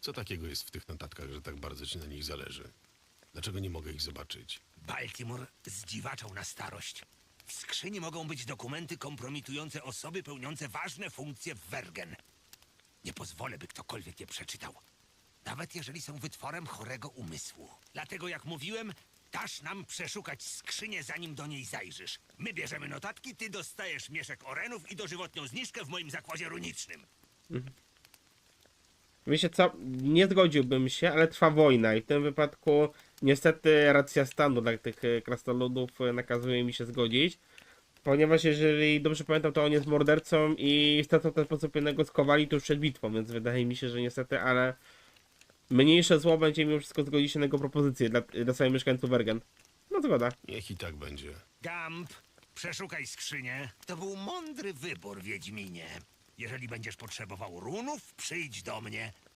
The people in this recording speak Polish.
Co takiego jest w tych notatkach, że tak bardzo ci na nich zależy? Dlaczego nie mogę ich zobaczyć? Baltimore zdziwaczał na starość. W skrzyni mogą być dokumenty kompromitujące osoby pełniące ważne funkcje w Wergen. Nie pozwolę, by ktokolwiek je przeczytał. Nawet jeżeli są wytworem chorego umysłu. Dlatego, jak mówiłem, dasz nam przeszukać skrzynię, zanim do niej zajrzysz. My bierzemy notatki, ty dostajesz mieszek orenów i dożywotnią zniżkę w moim zakładzie runicznym. Wiecie co, nie zgodziłbym się, ale trwa wojna i w tym wypadku niestety racja stanu dla tych e, krasnoludów e, nakazuje mi się zgodzić. Ponieważ jeżeli dobrze pamiętam, to on jest mordercą i stracą w ten sposób jednego skowali tuż przed bitwą, więc wydaje mi się, że niestety, ale mniejsze zło będzie mimo wszystko zgodzić się na jego propozycję dla, dla swoich mieszkańców Bergen. No zgoda. Niech i tak będzie. Gamp, przeszukaj skrzynię. To był mądry wybór, Wiedźminie. Jeżeli będziesz potrzebował runów, przyjdź do mnie.